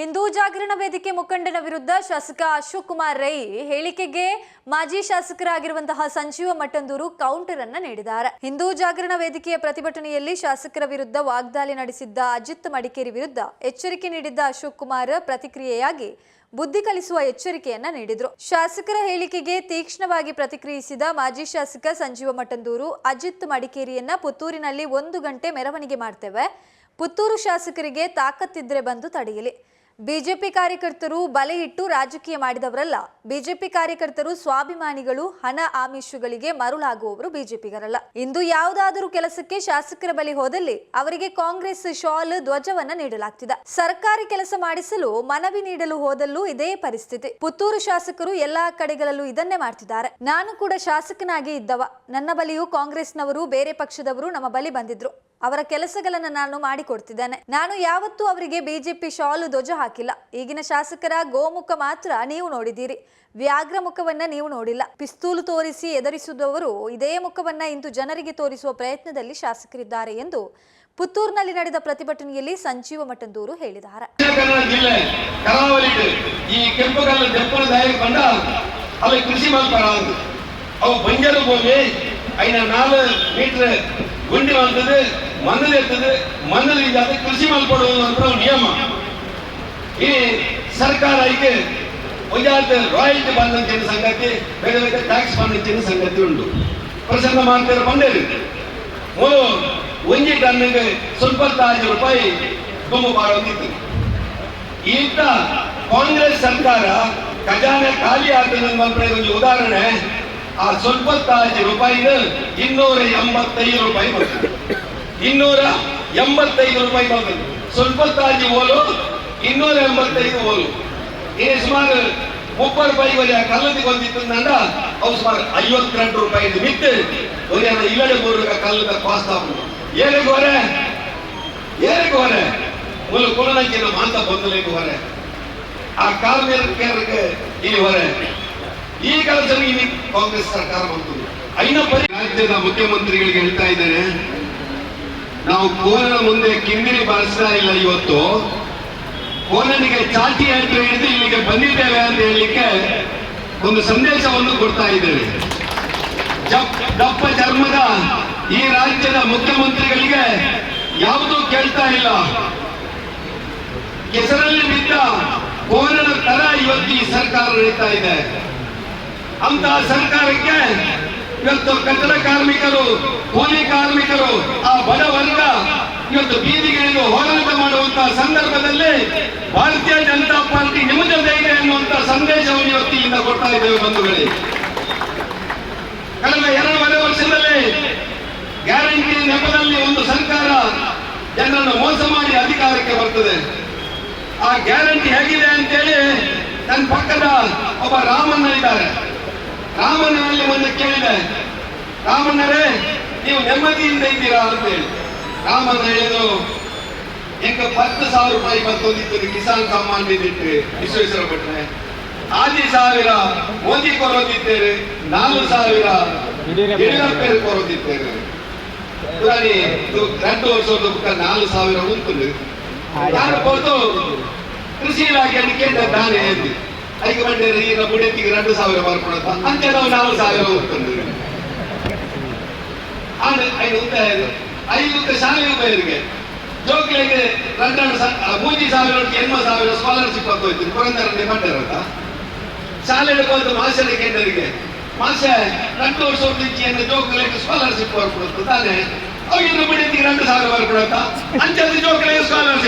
ಹಿಂದೂ ಜಾಗರಣ ವೇದಿಕೆ ಮುಖಂಡನ ವಿರುದ್ಧ ಶಾಸಕ ಅಶೋಕ್ ಕುಮಾರ್ ರೈ ಹೇಳಿಕೆಗೆ ಮಾಜಿ ಶಾಸಕರಾಗಿರುವಂತಹ ಸಂಜೀವ ಮಟ್ಟಂದೂರು ಕೌಂಟರ್ ಅನ್ನ ನೀಡಿದ್ದಾರೆ. ಹಿಂದೂ ಜಾಗರಣ ವೇದಿಕೆಯ ಪ್ರತಿಭಟನೆಯಲ್ಲಿ ಶಾಸಕರ ವಿರುದ್ಧ ವಾಗ್ದಾಳಿ ನಡೆಸಿದ್ದ ಅಜಿತ್ ಮಡಿಕೇರಿ ವಿರುದ್ಧ ಎಚ್ಚರಿಕೆ ನೀಡಿದ್ದ ಅಶೋಕ್ ಕುಮಾರ್ ಪ್ರತಿಕ್ರಿಯೆಯಾಗಿ ಬುದ್ಧಿ ಕಲಿಸುವ ಎಚ್ಚರಿಕೆಯನ್ನ ನೀಡಿದ್ರು. ಶಾಸಕರ ಹೇಳಿಕೆಗೆ ತೀಕ್ಷ್ಣವಾಗಿ ಪ್ರತಿಕ್ರಿಯಿಸಿದ ಮಾಜಿ ಶಾಸಕ ಸಂಜೀವ ಮಟ್ಟಂದೂರು, ಅಜಿತ್ ಮಡಿಕೇರಿಯನ್ನ ಪುತ್ತೂರಿನಲ್ಲಿ ಒಂದು ಗಂಟೆ ಮೆರವಣಿಗೆ ಮಾಡ್ತೇವೆ. ಪುತ್ತೂರು ಶಾಸಕರಿಗೆ ತಾಕತ್ತಿದ್ರೆ ಬಂದು ತಡೆಯಲಿ. ಬಿಜೆಪಿ ಕಾರ್ಯಕರ್ತರು ಬಲೆ ಇಟ್ಟು ರಾಜಕೀಯ ಮಾಡಿದವರಲ್ಲ. ಬಿಜೆಪಿ ಕಾರ್ಯಕರ್ತರು ಸ್ವಾಭಿಮಾನಿಗಳು, ಹಣ ಆಮಿಷಗಳಿಗೆ ಮರುಳಾಗುವವರು ಬಿಜೆಪಿಗರಲ್ಲ. ಇಂದು ಯಾವುದಾದರೂ ಕೆಲಸಕ್ಕೆ ಶಾಸಕರ ಬಳಿ ಹೋದಲ್ಲಿ ಅವರಿಗೆ ಕಾಂಗ್ರೆಸ್ ಶಾಲ್ ಧ್ವಜವನ್ನ ನೀಡಲಾಗ್ತಿದೆ. ಸರ್ಕಾರಿ ಕೆಲಸ ಮಾಡಿಸಲು ಮನವಿ ನೀಡಲು ಹೋದಲ್ಲೂ ಇದೇ ಪರಿಸ್ಥಿತಿ. ಪುತ್ತೂರು ಶಾಸಕರು ಎಲ್ಲಾ ಕಡೆಗಳಲ್ಲೂ ಇದನ್ನೇ ಮಾಡ್ತಿದ್ದಾರೆ. ನಾನು ಕೂಡ ಶಾಸಕನಾಗಿ ಇದ್ದವ. ನನ್ನ ಬಳಿಯೂ ಕಾಂಗ್ರೆಸ್ನವರು, ಬೇರೆ ಪಕ್ಷದವರು ನಮ್ಮ ಬಳಿ ಬಂದಿದ್ರು. ಅವರ ಕೆಲಸಗಳನ್ನು ನಾನು ಮಾಡಿಕೊಡ್ತಿದ್ದೇನೆ. ನಾನು ಯಾವತ್ತೂ ಅವರಿಗೆ ಬಿಜೆಪಿ ಶಾಲು ಧ್ವಜ ಹಾಕಿಲ್ಲ. ಈಗಿನ ಶಾಸಕರ ಗೋಮುಖ ಮಾತ್ರ ನೀವು ನೋಡಿದ್ದೀರಿ. ವ್ಯಾಘ್ರ ಮುಖವನ್ನ ನೀವು ನೋಡಿಲ್ಲ. ಪಿಸ್ತೂಲು ತೋರಿಸಿ ಎದುರಿಸಿದವರು ಇದೇ ಮುಖವನ್ನ ಇಂದು ಜನರಿಗೆ ತೋರಿಸುವ ಪ್ರಯತ್ನದಲ್ಲಿ ಶಾಸಕರಿದ್ದಾರೆ ಎಂದು ಪುತ್ತೂರಿನಲ್ಲಿ ನಡೆದ ಪ್ರತಿಭಟನೆಯಲ್ಲಿ ಸಂಜೀವ ಮಠಂದೂರು ಹೇಳಿದ್ದಾರೆ. ಅಲ್ಲಿ ಮಣ್ಣಲ್ಲಿ ಇರ್ತದೆ, ಮಣ್ಣಲ್ಲಿ ಜಾತಿ ಕೃಷಿ ಮಲ್ಪಡುವುದು ನಿಯಮ. ಈ ಸರ್ಕಾರ ಐಕೆ ಒಂಜಾತ ರಾಯಲ್ಟಿ ಬಂದಂಚಿನ ಸಂಗತಿ ಬೇರೆ ಬೇರೆ ಟ್ಯಾಕ್ಸ್ ಬಂದಂಚಿನ ಸಂಗತಿ ಉಂಟು. ಪ್ರಸನ್ನ ಮಾಡ್ತಾರೆ ಬಂದೇರಿ. ಮೊದಲು ಒಂಜಿ ಟನ್ನಿಗೆ ಸ್ವಲ್ಪ ರೂಪಾಯಿ ದುಮ್ಮು ಮಾಡೋದಿತ್ತು ಈಗ ಕಾಂಗ್ರೆಸ್ ಸರ್ಕಾರ ಖಜಾನೆ ಖಾಲಿ ಆಗ್ತದೆ ಒಂದು ಉದಾಹರಣೆ. ಆ ಸ್ವಲ್ಪ ರೂಪಾಯಿನ ಇನ್ನೂರ ಎಂಬತ್ತೈದು ರೂಪಾಯಿ ಬರ್ತದೆ. ಇನ್ನೂರ ಎಂಬತ್ತೈದು ರೂಪಾಯಿ ಬಂದದ್ದು ಸ್ವಲ್ಪತ್ತಾಗಿ ಓಲು ಇನ್ನೂರ ಎಂಬತ್ತೈದು ಓಲು ಇನ್ನು ಸುಮಾರು ಮುಪ್ಪ ರೂಪಾಯಿ ಒಳ್ಳೆ ಕಲ್ಲದಿಗೆ ಬಂದಿತ್ತು ನಂಡ ಅವು ಸುಮಾರು ಐವತ್ತೆಂಟು ರೂಪಾಯಿ ಮಿತ್ತು ಒಳ್ಳೆ ಇಲ್ಲಡೆ ಬರುಗ ಕಲ್ಲದ ಕಾಸ್ಟ್ ಆಗ್ಬೋದು ಏನಿಗೆ ಹೊರೆ ಏನಿಗೆ ಹೊರೆ ಮುಲು ಕೊಲನಕ್ಕೆ ನಮ್ಮ ಅಂತ ಬಂದಲಿಗೆ ಹೊರೆ ಆ ಕಾರ್ಮಿಕರಿಗೆ ಇಲ್ಲಿ ಹೊರೆ ಈ ಕಾಲದಲ್ಲಿ ಕಾಂಗ್ರೆಸ್ ಸರ್ಕಾರ ಬಂತು ಐನ ರಾಜ್ಯದ ಮುಖ್ಯಮಂತ್ರಿಗಳಿಗೆ ಹೇಳ್ತಾ ಇದ್ದೇನೆ ನಾವು ಕೋಲನ ಮುಂದೆ ಕಿಂದಿರಿ ಬಾರಿಸ್ತಾ ಇಲ್ಲ ಇವತ್ತು. ಕೋಲನಿಗೆ ಚಾಟಿ ಅಂತ ಹಿಡಿದು ಇಲ್ಲಿಗೆ ಬಂದಿದ್ದೇವೆ ಅಂತ ಹೇಳಲಿಕ್ಕೆ ಒಂದು ಸಂದೇಶವನ್ನು ಕೊಡ್ತಾ ಇದ್ದೇವೆ. ದಪ್ಪ ಚರ್ಮದ ಈ ರಾಜ್ಯದ ಮುಖ್ಯಮಂತ್ರಿಗಳಿಗೆ ಯಾವುದೂ ಕೇಳ್ತಾ ಇಲ್ಲ. ಕೆಸರಲ್ಲಿ ಬಿದ್ದ ಕೋಲನ ತರ ಇವತ್ತು ಈ ಸರ್ಕಾರ ನಡೀತಾ ಇದೆ. ಅಂತ ಸರ್ಕಾರಕ್ಕೆ ಇವತ್ತು ಕಟ್ಟಡ ಕಾರ್ಮಿಕರು, ಕೂಲಿ ಕಾರ್ಮಿಕರು, ಆ ಬಡ ವರ್ಗ ಇವತ್ತು ಬೀದಿಗಳಿಗೆ ಹೋರಾಟ ಮಾಡುವಂತಹ ಸಂದರ್ಭದಲ್ಲಿ ಭಾರತೀಯ ಜನತಾ ಪಾರ್ಟಿ ಜೊತೆ ಇದೆ ಎನ್ನುವಂತ ಸಂದೇಶವನ್ನು ಇವತ್ತು ಇಲ್ಲಿಂದ ಕೊಡ್ತಾ ಇದ್ದೇವೆ ಬಂಧುಗಳೇ. ಕಳೆದ ಎರಡೂವರೆ ವರ್ಷದಲ್ಲಿ ಗ್ಯಾರಂಟಿ ನೆಪದಲ್ಲಿ ಒಂದು ಸರ್ಕಾರ ಜನರನ್ನು ಮೋಸ ಮಾಡಿ ಅಧಿಕಾರಕ್ಕೆ ಬರ್ತದೆ. ಆ ಗ್ಯಾರಂಟಿ ಹೇಗಿದೆ ಅಂತೇಳಿ ನನ್ನ ಪಕ್ಕದ ಒಬ್ಬ ರಾಮಣ್ಣ ಇದ್ದಾರೆ. ರಾಮಣ್ಣನಲ್ಲಿ ಒಂದು ಕೇಳಿದೆ, ರಾಮಣ್ಣರೇ, ನೀವು ನೆಮ್ಮದಿಯಿಂದ ಇದ್ದೀರಾ? ಅಂತ ರಾಮಣ್ಣ ಹೇಳಿದ್ರು ಎಂಕ ಹತ್ತು ಸಾವಿರ ರೂಪಾಯಿ ಬಂದೊಂದಿತ್ತು ಕಿಸಾನ್ ಸಮ್ಮಾನ್ ನಿಧಿಟ್ಟು ವಿಶ್ವೇಶ್ವರ ಭಟ್ರೆ. ಆದಿ ಸಾವಿರ ಮೋದಿ ಕೊರೋದಿದ್ದೇವೆ ನಾಲ್ಕು ಸಾವಿರ ಯಡಿಯೂರಪ್ಪರು ಕೊರೋದಿದ್ದೇವೆ ಪುರಾಣಿ ಎರಡು ವರ್ಷದ ಬುಕ್ಕ ನಾಲ್ಕು ಸಾವಿರ ಉಂಟು. ಯಾರು ಕೊಟ್ಟು ಕೃಷಿ ಇಲಾಖೆ ಕೇಂದ್ರ ದಾನ ಹೇಳ್ತಿ ಐದು ಗಂಟೆ ಈಗ ಬುಡೆತ್ತಿಗೆ ಎರಡು ಸಾವಿರ ಬರ್ಕೊಡತ್ತ ಅಂತೆ ನಾವು ನಾಲ್ಕು ಸಾವಿರ ಉಂಟು. ಆದ್ರೆ, ಐದು ಉಂಟೆ ಐದು ಶಾಲೆಗಳು ಬೈರಿಗೆ ಜೋಗ್ಲೆಗೆ ರಂಡಾಡು ಮೂಜಿ ಸಾವಿರ ಎನ್ಮ ಸಾವಿರ ಸ್ಕಾಲರ್ಶಿಪ್ ಅಂತ ಹಾಕೋಯ್ತು ಪುರಂದರ ನಿಮ್ಮಂಡರಲ್ಲ ಶಾಲೆಗೆ ಬಂದು ಮಾಸ್ಟರ್ ಕೇಂದ್ರರಿಗೆ ಮಾಸ್ಟರ್ ರೆಂಡು ವರ್ಷ ನಿಂಚಿಯನ್ನು ಜೋಗ್ಲೆಗೆ ಸ್ಕಾಲರ್ಶಿಪ್ ಬರ್ಕೊಡುತ್ತೆ ತಾನೇ. ಅವಾಗಿನ ಬಿಡಿಗೆ ರೆಂಡು ಸಾವಿರ ಬರ್ಕೊಡುತ್ತಾ ಅಂಚಲ್ಲಿ ಜೋಗ್ಲೆಗೆ ಸ್ಕಾಲರ್ಶಿಪ್